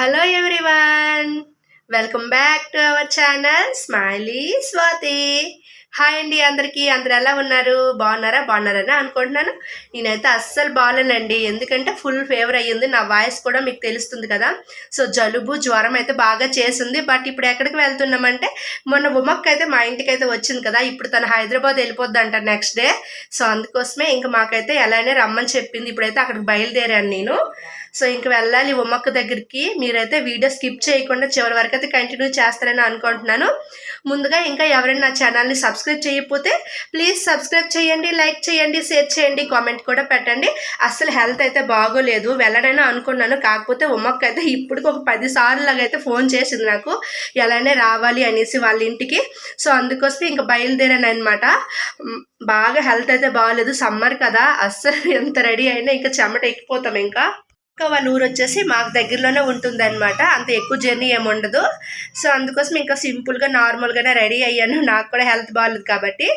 Hello everyone welcome back to our channel smiley Swathi hi అండి అందరికీ. అందరు ఎలా ఉన్నారు? బాగున్నారా? బాగున్నారని అనుకుంటున్నాను. నేనైతే అస్సలు బాగాలేనండి ఎందుకంటే ఫుల్ ఫేవర్ అయ్యింది. నా వాయిస్ కూడా మీకు తెలుస్తుంది కదా. సో జలుబు జ్వరం అయితే బాగా చేసింది. బట్ ఇప్పుడు ఎక్కడికి వెళ్తున్నామంటే మొన్న ఉమక్ అయితే మా ఇంటికి అయితే వచ్చింది కదా. ఇప్పుడు తను హైదరాబాద్ వెళ్ళిపోద్ది అంట నెక్స్ట్ డే సో అందుకోసమే ఇంకా మాకైతే ఎలానే రమ్మని చెప్పింది. ఇప్పుడైతే అక్కడికి బయలుదేరాను నేను. సో ఇంక వెళ్ళాలి ఉమ్మక్క దగ్గరికి. మీరైతే వీడియో స్కిప్ చేయకుండా చివరి వరకు అయితే కంటిన్యూ చేస్తారని అనుకుంటున్నాను. ముందుగా ఇంకా ఎవరైనా నా ఛానల్ని సబ్స్క్రైబ్ చేయకపోతే ప్లీజ్ సబ్స్క్రైబ్ చేయండి లైక్ చేయండి షేర్ చేయండి కామెంట్ కూడా పెట్టండి. అస్సలు హెల్త్ అయితే బాగోలేదు వెళ్ళడైనా అనుకున్నాను. కాకపోతే ఉమ్మక్క అయితే ఇప్పటికి ఒక పది సార్లు లాగా అయితే ఫోన్ చేసింది నాకు. ఎలానే రావాలి అనేసి వాళ్ళ ఇంటికి. సో అందుకోసం ఇంకా బయలుదేరాను అనమాట బాగా హెల్త్ అయితే బాగోలేదు సమ్మర్ కదా. అస్సలు ఎంత రెడీ అయినా ఇంకా చెమట ఎక్కిపోతాం ఇంకా. ఇంకా వాళ్ళ ఊరు వచ్చేసి మాకు దగ్గరలోనే ఉంటుంది అనమాట అంత ఎక్కువ జర్నీ ఏమి ఉండదు. సో అందుకోసం ఇంకా సింపుల్గా నార్మల్గానే రెడీ అయ్యాను. నాకు కూడా హెల్త్ బాగాలేదు కాబట్టి.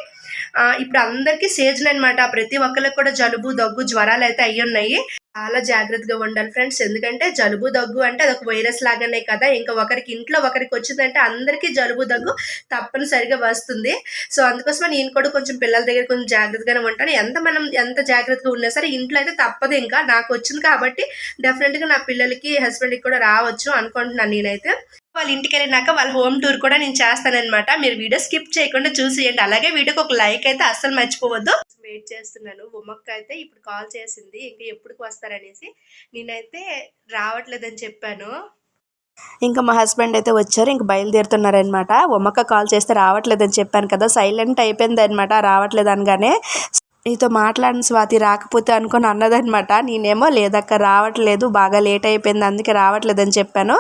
ఇప్పుడు అందరికీ సీజన్ అనమాట ప్రతి ఒక్కరికి కూడా జలుబు దగ్గు జ్వరాలు అయితే అయ్యి ఉన్నాయి చాలా జాగ్రత్తగా ఉండాలి ఫ్రెండ్స్. ఎందుకంటే జలుబు దగ్గు అంటే అదొక వైరస్ లాగానే కదా. ఇంకా ఒకరికి ఇంట్లో ఒకరికి వచ్చిందంటే అందరికీ జలుబు దగ్గు తప్పనిసరిగా వస్తుంది. సో అందుకోసం నేను కూడా కొంచెం పిల్లల దగ్గర కొంచెం జాగ్రత్తగానే ఉంటాను. ఎంత మనం ఎంత జాగ్రత్తగా ఉన్నా సరే ఇంట్లో అయితే తప్పదు ఇంకా. నాకు వచ్చింది కాబట్టి డెఫినెట్గా నా పిల్లలకి హస్బెండ్కి కూడా రావచ్చు అనుకుంటున్నాను నేనైతే. వాళ్ళ ఇంటికి వెళ్ళినాక వాళ్ళ హోమ్ టూర్ కూడా నేను చేస్తానన్నమాట. మీరు వీడియో స్కిప్ చేయకుండా చూసేయండి. అలాగే వీడియోకి ఒక లైక్ అయితే అస్సలు మర్చిపోవద్దు. వెయిట్ చేస్తున్నాను. ఉమ్మక్క అయితే ఇప్పుడు కాల్ చేసింది. ఇంకా ఎప్పటికి వస్తారనేసి నేనైతే రావట్లేదని చెప్పాను. ఇంకా మా హస్బెండ్ అయితే వచ్చారు. ఇంక బయలుదేరుతున్నారనమాట ఉమ్మక్క కాల్ చేస్తే రావట్లేదని చెప్పాను కదా. సైలెంట్ అయిపోయింది అనమాట రావట్లేదు అనగానే నీతో మాట్లాడిన స్వాతి రాకపోతే అనుకొని అన్నదనమాట నేనేమో లేదక్క రావట్లేదు. బాగా లేట్ అయిపోయింది. అందుకే రావట్లేదని చెప్పాను.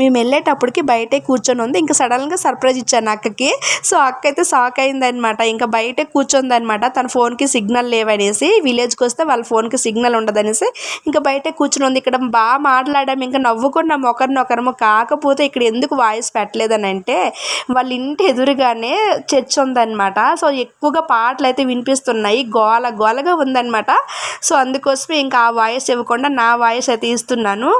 మేము వెళ్ళేటప్పటికి బయటే కూర్చొని ఉంది. ఇంకా సడన్గా సర్ప్రైజ్ ఇచ్చాను అక్కకి. సో అక్క అయితే షాక్ అయిందనమాట ఇంకా బయటే కూర్చొందనమాట తన ఫోన్కి సిగ్నల్ లేవనేసి విలేజ్కి వస్తే వాళ్ళ ఫోన్కి సిగ్నల్ ఉండదనేసి ఇంకా బయటే కూర్చొని ఉంది. ఇక్కడ బాగా మాట్లాడాము ఇంకా నవ్వుకున్నాం. ఒకరినొకరము కాకపోతే ఇక్కడ ఎందుకు వాయిస్ పెట్టలేదని అంటే వాళ్ళ ఇంటి ఎదురుగానే చర్చ్ ఉందనమాట సో ఎక్కువగా పాటలు అయితే వినిపిస్తున్నాయి. గోల గోలగా ఉందనమాట సో అందుకోసమే ఇంకా ఆ వాయిస్ ఇవ్వకుండా నా వాయిస్ అయితే ఇస్తున్నాను.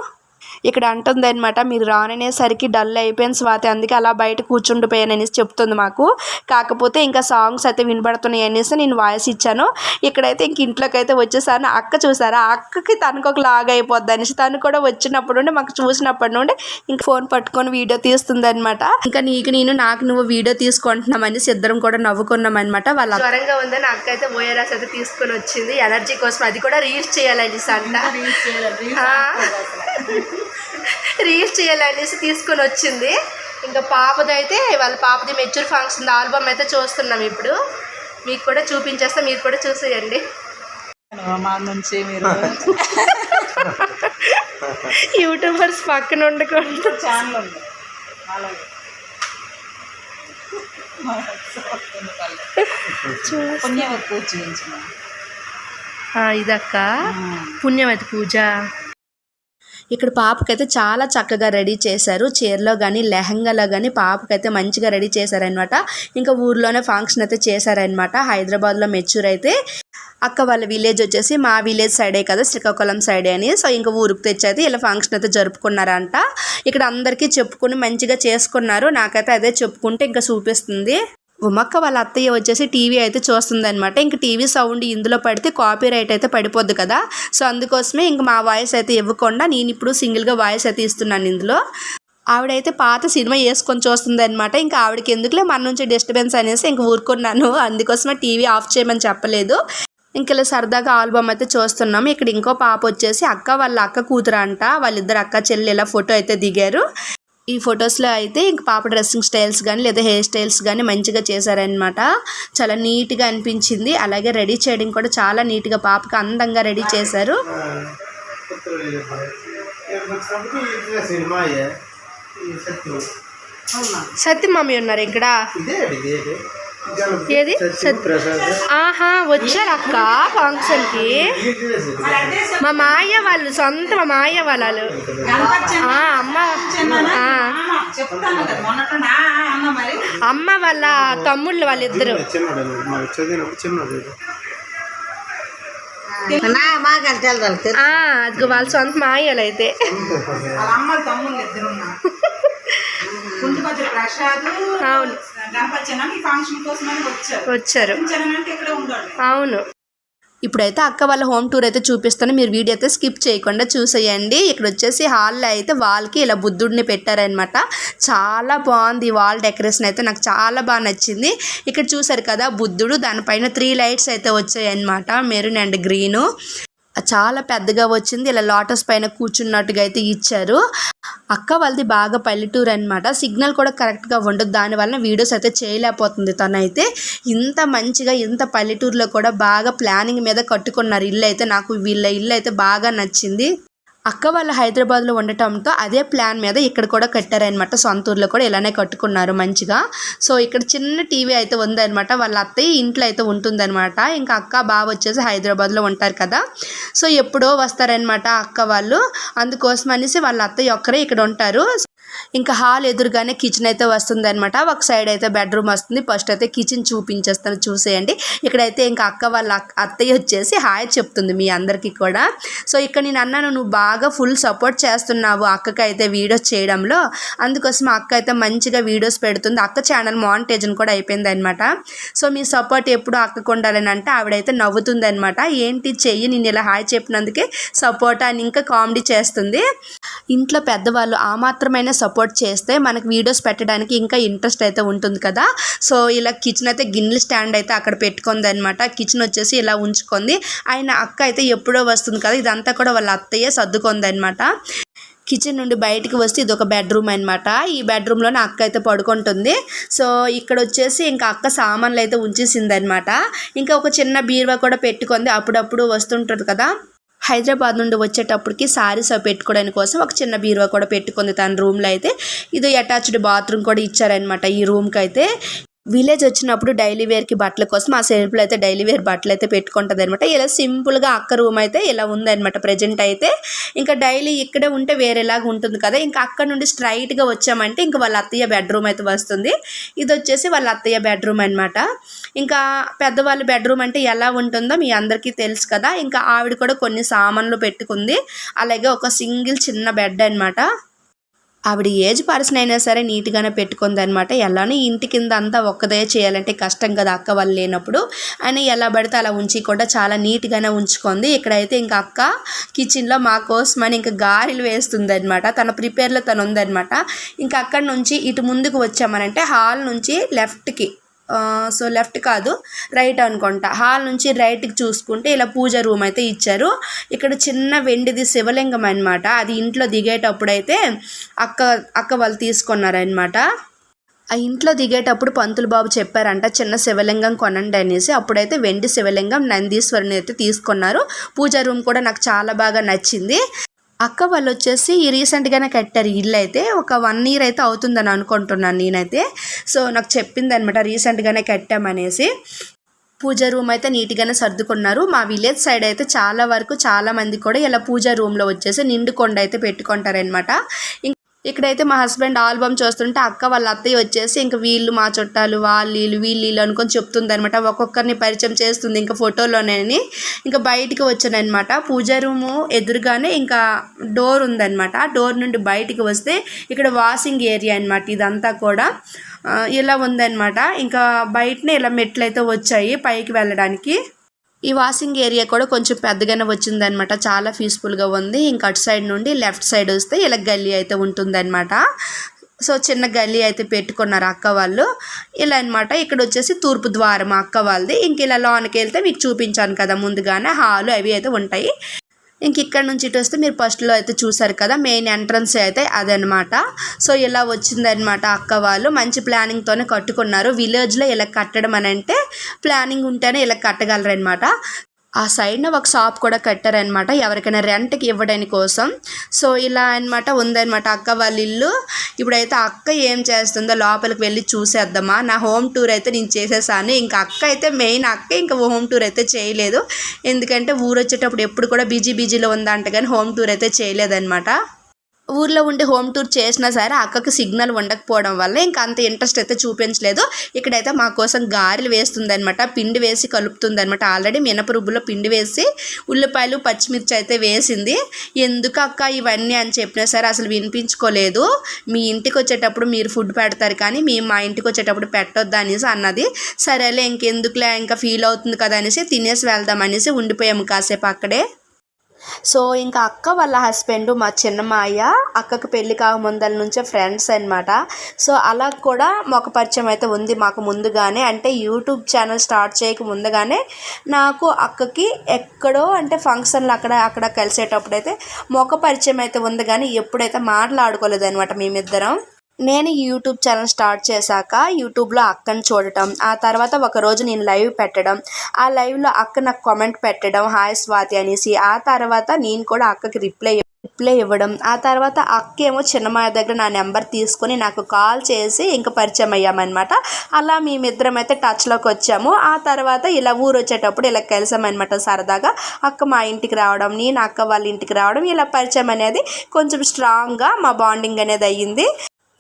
ఇక్కడ అంటుంది అనమాట మీరు రాననేసరికి డల్ అయిపోయింది స్వాతి అందుకే అలా బయట కూర్చుండిపోయాను అనేసి చెప్తుంది మాకు. కాకపోతే ఇంకా సాంగ్స్ అయితే వినబడుతున్నాయి అనేసి నేను వాయిస్ ఇచ్చాను. ఇక్కడైతే ఇంక ఇంట్లోకి అయితే వచ్చేసాను అక్క చూసారా? ఆ అక్కకి తనకు ఒక లాగ్ అయిపోద్ది అనేసి తను కూడా వచ్చినప్పుడు నుండి మాకు చూసినప్పటి నుండి ఇంక ఫోన్ పట్టుకొని వీడియో తీస్తుంది అనమాట ఇంకా నీకు నేను నాకు నువ్వు వీడియో తీసుకుంటున్నామని ఇద్దరం కూడా నవ్వుకున్నాం అనమాట వాళ్ళ జ్వరంగా ఉందని అక్క అయితే ఓఆర్ఎస్ అయితే తీసుకొని వచ్చింది. ఎనర్జీ కోసం అది కూడా రీల్స్ చేయాలనేసి అంట. రీల్స్ చేయాలనేసి తీసుకొని వచ్చింది. ఇంకా పాపదైతే వాళ్ళ పాపది మెచ్యూర్ ఫంక్షన్ ఆల్బమ్ అయితే చూస్తున్నాం ఇప్పుడు. మీకు కూడా చూపించేస్తే మీరు కూడా చూసేయండి. మా నుంచి మీరు. యూట్యూబర్స్ పక్కన ఉండకుండా ఛానల్ ఉంది. అలాగే పుణ్యవతి పూజ చేయించిన. ఆ, ఇదక్క? పుణ్యవతి పూజ. ఇక్కడ పాపకైతే చాలా చక్కగా రెడీ చేశారు. చీరలో కానీ లెహంగాలో కానీ పాపకైతే మంచిగా రెడీ చేశారనమాట ఇంకా ఊర్లోనే ఫంక్షన్ అయితే చేశారనమాట హైదరాబాద్లో మెచ్యూర్ అయితే అక్క వాళ్ళ విలేజ్ వచ్చేసి మా విలేజ్ సైడే కదా శ్రీకాకుళం సైడే అని. సో ఇంకా ఊరికి తెచ్చైతే ఇలా ఫంక్షన్ అయితే జరుపుకున్నారంట. ఇక్కడ అందరికీ చెప్పుకుని మంచిగా చేసుకున్నారు. నాకైతే అదే చెప్పుకుంటే ఇంకా చూపిస్తుంది. ఉమక్క వాళ్ళ అత్తయ్య వచ్చేసి టీవీ అయితే చూస్తుందనమాట ఇంక టీవీ సౌండ్ ఇందులో పడితే కాపీ రైట్ అయితే పడిపోద్ది కదా. సో అందుకోసమే ఇంక మా వాయిస్ అయితే ఇవ్వకుండా నేను ఇప్పుడు సింగిల్గా వాయిస్ అయితే ఇస్తున్నాను ఇందులో. ఆవిడైతే పాత సినిమా వేసుకొని చూస్తుంది అనమాట ఇంకా ఆవిడకి ఎందుకులే మన నుంచి డిస్టర్బెన్స్ అనేసి ఇంక ఊరుకున్నాను. అందుకోసమే టీవీ ఆఫ్ చేయమని చెప్పలేదు. ఇంక ఇలా సరదాగా ఆల్బమ్ అయితే చూస్తున్నాం. ఇక్కడ ఇంకో పాప వచ్చేసి అక్క వాళ్ళ అక్క కూతురు అంట వాళ్ళిద్దరు అక్క చెల్లి ఇలా ఫోటో అయితే దిగారు. ఈ ఫొటోస్లో అయితే ఇంక పాప డ్రెస్సింగ్ స్టైల్స్ కానీ లేదా హెయిర్ స్టైల్స్ కానీ మంచిగా చేశారనమాట చాలా నీట్గా అనిపించింది. అలాగే రెడీ చేయడం కూడా చాలా నీట్గా పాపకి అందంగా రెడీ చేశారు. సినిమా సత్య మమ్మీ ఉన్నారు ఇక్కడ. ఏది? ఆహా వచ్చారు అక్క ఫంక్షన్కి. మా మాయ వాళ్ళు సొంత మా మాయ వాళ్ళు ఆ, అమ్మ. అమ్మ వాళ్ళ తమ్ముళ్ళు వాళ్ళిద్దరు. అదిగో వాళ్ళ సొంత మాయలు అయితే ప్రసాద్ ఈ ఫంక్షన్ కోసమని వచ్చారు. వచ్చారు. జనం ఇక్కడ ఉండాలి? అవును. ఇప్పుడైతే అక్క వాళ్ళ హోమ్ టూర్ అయితే చూపిస్తాను. మీరు వీడియో అయితే స్కిప్ చేయకుండా చూసేయండి. ఇక్కడ వచ్చేసి హాల్లో అయితే వాల్కి ఇలా బుద్ధుడిని పెట్టారనమాట చాలా బాగుంది వాల్ డెకరేషన్ అయితే. నాకు చాలా బాగా నచ్చింది. ఇక్కడ చూసారు కదా బుద్ధుడు. దానిపైన త్రీ లైట్స్ అయితే వచ్చాయి అనమాట మెరూన్ అండ్ గ్రీను చాలా పెద్దగా వచ్చింది. ఇలా లోటస్ పైన కూర్చున్నట్టుగా అయితే ఇచ్చారు. అక్క వాళ్ళది బాగా పల్లెటూరు అనమాట సిగ్నల్ కూడా కరెక్ట్గా ఉండదు. దానివల్ల వీడియోస్ అయితే చేయలేకపోతుంది తనైతే. ఇంత మంచిగా ఇంత పల్లెటూరులో కూడా బాగా ప్లానింగ్ మీద కట్టుకున్నారు. ఇల్లు అయితే నాకు వీళ్ళ ఇల్లు అయితే బాగా నచ్చింది. అక్క వాళ్ళు హైదరాబాద్లో ఉండటంతో అదే ప్లాన్ మీద ఇక్కడ కూడా కట్టారనమాట సొంత ఊర్లో కూడా ఇలానే కట్టుకున్నారు మంచిగా. సో ఇక్కడ చిన్న టీవీ అయితే ఉందన్నమాట. వాళ్ళ అత్తయ్య ఇంట్లో అయితే ఉంటుందన్నమాట. ఇంకా అక్క బావ వచ్చేసి హైదరాబాద్లో ఉంటారు కదా. సో ఎప్పుడో వస్తారనమాట అక్క వాళ్ళు. అందుకోసం అనేసి వాళ్ళ అత్తయ్య ఒక్కరే ఇక్కడ ఉంటారు. ఇంకా హాల్ ఎదురుగానే కిచెన్ అయితే వస్తుంది అనమాట ఒక సైడ్ అయితే బెడ్రూమ్ వస్తుంది. ఫస్ట్ అయితే కిచెన్ చూపించేస్తాను. చూసేయండి. ఇక్కడైతే ఇంకా అక్క వాళ్ళ అత్తయ్య వచ్చేసి హాయ్ చెప్తుంది మీ అందరికీ కూడా. సో ఇక్కడ నేను అన్నాను నువ్వు బాగా ఫుల్ సపోర్ట్ చేస్తున్నావు అక్కకి అయితే వీడియోస్ చేయడంలో. అందుకోసం అక్క అయితే మంచిగా వీడియోస్ పెడుతుంది. అక్క ఛానల్ మానిటేజన్ కూడా అయిపోయింది అనమాట సో మీ సపోర్ట్ ఎప్పుడు అక్కకు ఉండాలని అంటే ఆవిడైతే నవ్వుతుంది అనమాట ఏంటి చెయ్యి? నేను ఇలా హాయ్ చెప్పినందుకే సపోర్ట్ అని ఇంకా కామెడీ చేస్తుంది. ఇంట్లో పెద్దవాళ్ళు ఆ మాత్రమైన సపోర్ట్ చేస్తే మనకి వీడియోస్ పెట్టడానికి ఇంకా ఇంట్రెస్ట్ అయితే ఉంటుంది కదా. సో ఇలా కిచెన్ అయితే గిన్నెల స్టాండ్ అయితే అక్కడ పెట్టుకుంది అనమాట కిచెన్ వచ్చేసి ఇలా ఉంచుకుంది. ఆయన అక్క అయితే ఎప్పుడో వస్తుంది కదా ఇదంతా కూడా వాళ్ళ అత్తయ్య సర్దుకుంది అనమాట కిచెన్ నుండి బయటికి వస్తే ఇది ఒక బెడ్రూమ్ అనమాట ఈ బెడ్రూమ్లోనే అక్క అయితే పడుకుంటుంది. సో ఇక్కడ వచ్చేసి ఇంకా అక్క సామాన్లు అయితే ఉంచేసింది అనమాట ఇంకా ఒక చిన్న బీరువా కూడా పెట్టుకుంది. అప్పుడప్పుడు వస్తుంటుంది కదా. హైదరాబాద్ నుండి వచ్చేటప్పటికి సారీస్ అవి పెట్టుకోవడానికి కోసం ఒక చిన్న బీరువా కూడా పెట్టుకుంది తన రూమ్లో అయితే. ఇది అటాచ్డ్ బాత్రూమ్ కూడా ఇచ్చారనమాట ఈ రూమ్కి అయితే. విలేజ్ వచ్చినప్పుడు డైలీ వేర్కి బట్టల కోసం ఆ సెల్ఫ్లో అయితే డైలీ వేర్ బట్టలు అయితే పెట్టుకుంటుంది అనమాట ఇలా సింపుల్గా అక్క రూమ్ అయితే ఇలా ఉందన్నమాట ప్రజెంట్ అయితే. ఇంకా డైలీ ఇక్కడే ఉంటే వేరేలాగా ఉంటుంది కదా. ఇంకా అక్కడ నుండి స్ట్రైట్గా వచ్చామంటే ఇంకా వాళ్ళ అత్తయ్య బెడ్రూమ్ అయితే వస్తుంది. ఇది వచ్చేసి వాళ్ళ అత్తయ్య బెడ్రూమ్ అనమాట ఇంకా పెద్దవాళ్ళ బెడ్రూమ్ అంటే ఎలా ఉంటుందో మీ అందరికీ తెలుసు కదా. ఇంకా ఆవిడ కూడా కొన్ని సామాన్లు పెట్టుకుంది. అలాగే ఒక సింగిల్ చిన్న బెడ్ అనమాట ఆవిడ ఏజ్ పర్సన్ అయినా సరే నీట్గానే పెట్టుకుంది అనమాట ఎలానో ఇంటి కింద అంతా ఒక్కదే చేయాలంటే కష్టం కదా అక్క వాళ్ళు లేనప్పుడు. అని ఎలా పడితే అలా ఉంచి కూడా చాలా నీట్గానే ఉంచుకుంది. ఇక్కడైతే ఇంకా అక్క కిచెన్లో మా కోసమని ఇంకా గారెలు వేస్తుంది అనమాట తన ప్రిపేర్లో తను ఉందన్నమాట ఇంకా అక్కడ నుంచి ఇటు ముందుకు వచ్చామనంటే హాల్ నుంచి లెఫ్ట్కి సో లెఫ్ట్ కాదు రైట్ అనుకుంటా. హాల్ నుంచి రైట్కి చూసుకుంటే ఇలా పూజ రూమ్ అయితే ఇచ్చారు. ఇక్కడ చిన్న వెండిది శివలింగం అనమాట అది ఇంట్లో దిగేటప్పుడు అయితే అక్క అక్క వాళ్ళు తీసుకున్నారనమాట ఆ ఇంట్లో దిగేటప్పుడు పంతులు బాబు చెప్పారంట చిన్న శివలింగం కొనండి అనేసి. అప్పుడైతే వెండి శివలింగం నందీశ్వరుని అయితే తీసుకున్నారు. పూజా రూమ్ కూడా నాకు చాలా బాగా నచ్చింది. అక్క వాళ్ళు వచ్చేసి ఈ రీసెంట్గానే కట్టారు ఇల్లు అయితే ఒక వన్ ఇయర్ అయితే అవుతుందని అనుకుంటున్నాను నేనైతే. సో నాకు చెప్పింది అనమాట రీసెంట్గానే కట్టామనేసి. పూజ రూమ్ అయితే నీట్గానే సర్దుకున్నారు. మా విలేజ్ సైడ్ అయితే చాలా వరకు చాలామంది కూడా ఇలా పూజ రూమ్లో వచ్చేసి నిండు కొండ అయితే పెట్టుకుంటారనమాట ఇక్కడైతే మా హస్బెండ్ ఆల్బమ్ చూస్తుంటే అక్క వాళ్ళ అత్తయ్య వచ్చేసి ఇంకా వీళ్ళు మా చుట్టాలు వాళ్ళు వీళ్ళు వీళ్ళు వీళ్ళు అనుకొని చెప్తుంది అనమాట ఒక్కొక్కరిని పరిచయం చేస్తుంది ఇంకా ఫోటోలోనే ఇంకా బయటికి వచ్చానమాట పూజ రూము ఎదురుగానే ఇంకా డోర్ ఉందన్నమాట. డోర్ నుండి బయటికి వస్తే ఇక్కడ వాషింగ్ ఏరియా అనమాట ఇదంతా కూడా ఇలా ఉందన్నమాట. ఇంకా బయటనే ఇలా మెట్లు అయితే వచ్చాయి పైకి వెళ్ళడానికి. ఈ వాషింగ్ ఏరియా కూడా కొంచెం పెద్దగానే వచ్చిందనమాట చాలా పీస్ఫుల్గా ఉంది. ఇంకా అటు సైడ్ నుండి లెఫ్ట్ సైడ్ వస్తే ఇలా గల్లీ అయితే ఉంటుందన్నమాట. సో చిన్న గల్లీ అయితే పెట్టుకున్నారు అక్క వాళ్ళు. ఇలా అన్నమాట. ఇక్కడ వచ్చేసి తూర్పు ద్వారం అక్క వాళ్ళది. ఇంక ఇలా లోనికి వెళ్తే మీకు చూపించాను కదా ముందుగానే. హాలు అవి అయితే ఉంటాయి. ఇంక ఇక్కడ నుంచి ఇటు వస్తే మీరు ఫస్ట్లో అయితే చూసారు కదా మెయిన్ ఎంట్రన్స్ అయితే అదనమాట. సో ఇలా వచ్చిందనమాట అక్క వాళ్ళు. మంచి ప్లానింగ్తోనే కట్టుకున్నారు. విలేజ్లో ఇలా కట్టడం అని అంటే ప్లానింగ్ ఉంటేనే ఇలా కట్టగలరనమాట. ఆ సైడ్న ఒక షాప్ కూడా కట్టారనమాట ఎవరికైనా రెంట్కి ఇవ్వడానికి కోసం. సో ఇలా అన్నమాట ఉందన్నమాట. అక్క వాళ్ళ ఇల్లు. ఇప్పుడైతే అక్క ఏం చేస్తుందో లోపలికి వెళ్ళి చూసేద్దామా. నా హోమ్ టూర్ అయితే నేను చేసేసాను. ఇంకా అక్క అయితే మెయిన్ అక్క ఇంకా హోమ్ టూర్ అయితే చేయలేదు. ఎందుకంటే ఊరు వచ్చేటప్పుడు ఎప్పుడు కూడా బిజీ బిజీలో ఉందంట. కానీ హోమ్ టూర్ అయితే చేయలేదన్నమాట. ఊర్లో ఉండి హోమ్ టూర్ చేసినా సరే అక్కకి సిగ్నల్ ఉండకపోవడం వల్ల ఇంకా అంత ఇంట్రెస్ట్ అయితే చూపించలేదు. ఇక్కడైతే మా కోసం గారెలు వేస్తుందనమాట పిండి వేసి కలుపుతుంది అనమాట ఆల్రెడీ మినపరుబ్బులో పిండి వేసి ఉల్లిపాయలు పచ్చిమిర్చి అయితే వేసింది. ఎందుకు అక్క ఇవన్నీ అని చెప్పినా సరే అసలు వినిపించుకోలేదు. మీ ఇంటికి వచ్చేటప్పుడు మీరు ఫుడ్ పెడతారు కానీ మేము మా ఇంటికి వచ్చేటప్పుడు పెట్టొద్దు అనేసి అన్నది. సరేలే ఇంకెందుకులే ఇంకా ఫీల్ అవుతుంది కదా అనేసి తినేసి వెళ్దాం అనేసి ఉండిపోయాము కాసేపు అక్కడే. సో ఇంకా అక్క వాళ్ళ హస్బెండ్ మా చిన్నమాయ అక్కకి పెళ్ళి కాకముందల నుంచే ఫ్రెండ్స్ అనమాట సో అలా కూడా ఒక పరిచయం అయితే ఉంది మాకు ముందుగానే. అంటే యూట్యూబ్ ఛానల్ స్టార్ట్ చేయక ముందుగానే నాకు అక్కకి ఎక్కడో అంటే ఫంక్షన్లు అక్కడ అక్కడ కలిసేటప్పుడైతే అయితే మొక్క పరిచయం అయితే ఉంది కానీ ఎప్పుడైతే మాట్లాడుకోలేదు అనమాట మేమిద్దరం. నేను ఈ యూట్యూబ్ ఛానల్ స్టార్ట్ చేశాక యూట్యూబ్లో అక్కని చూడటం ఆ తర్వాత ఒక రోజు నేను లైవ్ పెట్టడం ఆ లైవ్లో అక్క నాకు కామెంట్ పెట్టడం హాయ్ స్వాతి అనేసి ఆ తర్వాత నేను కూడా అక్కకి రిప్లై రిప్లై ఇవ్వడం ఆ తర్వాత అక్క ఏమో చిన్నమాయ దగ్గర నా నెంబర్ తీసుకొని నాకు కాల్ చేసి ఇంకా పరిచయం అయ్యామన్నమాట. అలా మేమిద్దరం అయితే టచ్లోకి వచ్చాము. ఆ తర్వాత ఇలా ఊరు వచ్చేటప్పుడు ఇలా కలిసామన్నమాట సరదాగా. అక్క మా ఇంటికి రావడం నేను అక్క వాళ్ళ ఇంటికి రావడం ఇలా పరిచయం అనేది కొంచెం స్ట్రాంగ్గా మా బాండింగ్ అనేది అయ్యింది.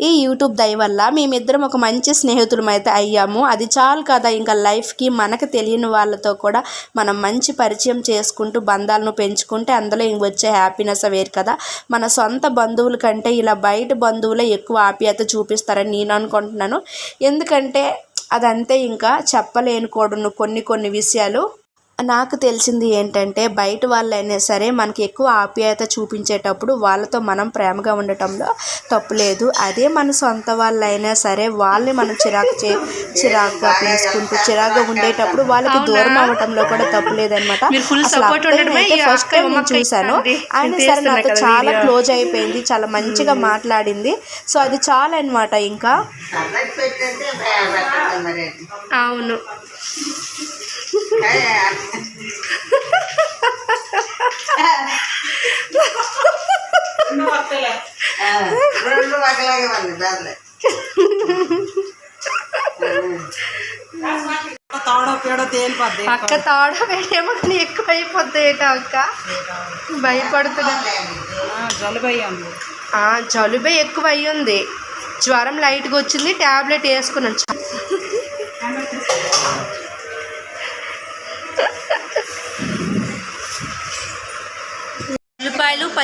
ఈ యూట్యూబ్ దయ వల్ల మేమిద్దరం ఒక మంచి స్నేహితులం అయితే అయ్యాము. అది చాలు కదా ఇంకా లైఫ్కి మనకు తెలియని వాళ్ళతో కూడా మనం మంచి పరిచయం చేసుకుంటూ బంధాలను పెంచుకుంటే అందులో ఇంక వచ్చే హ్యాపీనెస్ వేరు కదా. మన సొంత బంధువుల కంటే ఇలా బయట బంధువులే ఎక్కువ ఆప్యాయత చూపిస్తారని నేను అనుకుంటున్నాను. ఎందుకంటే అదంతే ఇంకా చెప్పలేను కొన్ని కొన్ని విషయాలు నాకు తెలిసింది ఏంటంటే బయట వాళ్ళైనా సరే మనకి ఎక్కువ ఆప్యాయత చూపించేటప్పుడు వాళ్ళతో మనం ప్రేమగా ఉండటంలో తప్పులేదు. అదే మన సొంత వాళ్ళైనా సరే వాళ్ళని మనం చిరాకు చే చిరాకుగా పిలుచుకుంటూ చిరాకుగా ఉండేటప్పుడు వాళ్ళకి దూరం అవ్వటంలో కూడా తప్పులేదన్నమాట. అసలు అయితే ఈ ఫస్ట్ టైం నేను చూశాను. ఆయన సరే నాతో కదా చాలా. క్లోజ్ అయిపోయింది చాలా మంచిగా మాట్లాడింది. సో అది చాలా అనమాట ఇంకా అవును రెండు వస్తలే ఆ, రెండు ఒకలాగే ఉంది దాంట్లో తాడో పేడో తేలిపోద్ది అక్క తాడ వేడేమో కానీ ఎక్కువ అయిపోద్ది ఏటో అక్క? భయపడుతున్నా. ఆ, జలుబు అయ్యి ఉంది ఆ, జలుబే ఎక్కువ అయ్యింది జ్వరం లైట్గా వచ్చింది ట్యాబ్లెట్ వేసుకున్నాను.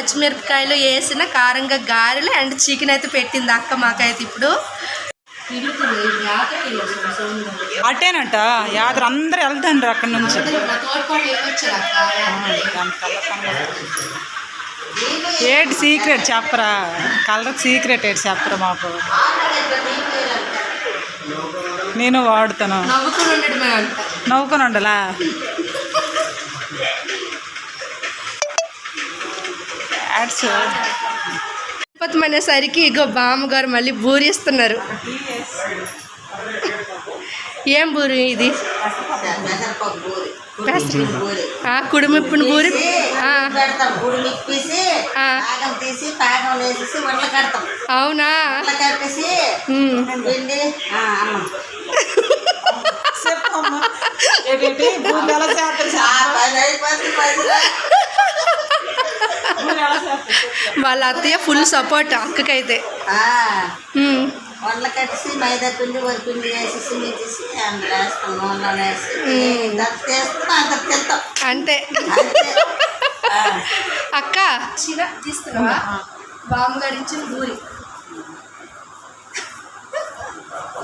పచ్చిమిరపకాయలు వేసిన కారంగా గారెలు అండ్ చికెన్ అయితే పెట్టింది అక్క మాకైతే ఇప్పుడు. అట్టేనట యాదరు అందరు వెళ్తాండ్రు అక్కడి నుంచి. ఏటి సీక్రెట్ చెప్పరా? కలర్ సీక్రెట్ ఏంటి చెప్పరా మాకు? నేను వాడుతాను. నవ్వుకొని ఉండలా? యాడ్స్ తిరుపతి అనేసరికి ఇగో బామ్మగారు మళ్ళీ బూరిస్తున్నారు. ఏం బూరి ఇది? కుడుమిప్పుని బూరి. అవునా? చెప్పమ్మా. వాళ్ళ అత్తయ్య ఫుల్ సపోర్ట్ అక్కకైతే. వంటలు కట్టేసి మైదా పిండి వరి పిండి వేసేసి మీసేసి అందులో వేస్తాం నూనెలో వేసి. ఎంత చేస్తాం అంత తింటాం. అక్క. చీర బూరి.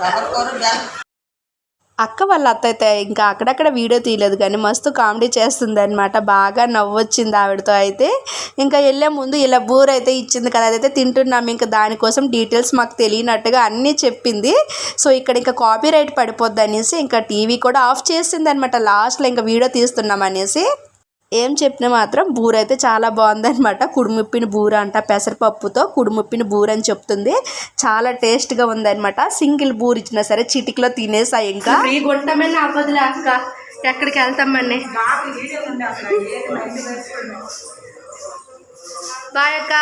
రవ్వ కూర బెల్లం అక్క వాళ్ళ అత్తయితే ఇంకా అక్కడక్కడ వీడియో తీయలేదు కానీ మస్తు కామెడీ చేస్తుంది అనమాట బాగా నవ్వొచ్చింది ఆవిడతో అయితే. ఇంకా వెళ్ళే ముందు ఇలా బూర అయితే ఇచ్చింది కదా అదైతే తింటున్నాం ఇంకా దానికోసం డీటెయిల్స్ మాకు తెలియనట్టుగా అన్నీ చెప్పింది. సో ఇక్కడ ఇంకా కాపీ రైట్ పడిపోద్ది అనేసి ఇంకా టీవీ కూడా ఆఫ్ చేసింది అనమాట లాస్ట్లో ఇంకా వీడియో తీస్తున్నాం అనేసి. ఏం చెప్పినా మాత్రం బూర అయితే చాలా బాగుందన్నమాట. కుడుముప్పిన బూర అంట పెసరపప్పుతో కుడుముప్పిన బూర అని చెప్తుంది. చాలా టేస్ట్గా ఉందన్నమాట. సింగిల్ బూర ఇచ్చినా సరే చిటికలో తినేసా ఇంకా. ఫ్రీగా ఉంటామని అవ్వదులే అక్క. ఎక్కడికి వెళ్తామని బాయ్ అక్క.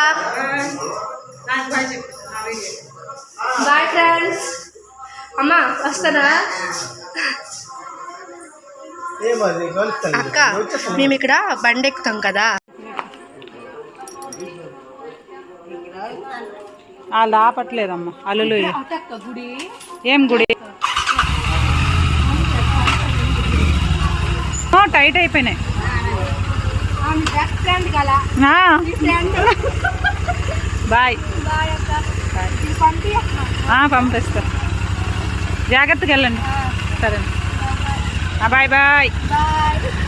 Bye friends. అమ్మా వస్తారా అక్క మేము ఇక్కడ బండి ఎక్కుతాం కదా వాళ్ళు ఆపట్లేదమ్మా అల్లులు ఏం గుడి? టైట్ అయిపోయినాయి. బాయ్. పంపిస్తా. జాగ్రత్తగా వెళ్ళండి. సరే బాయ్ బాయ్ బాయ్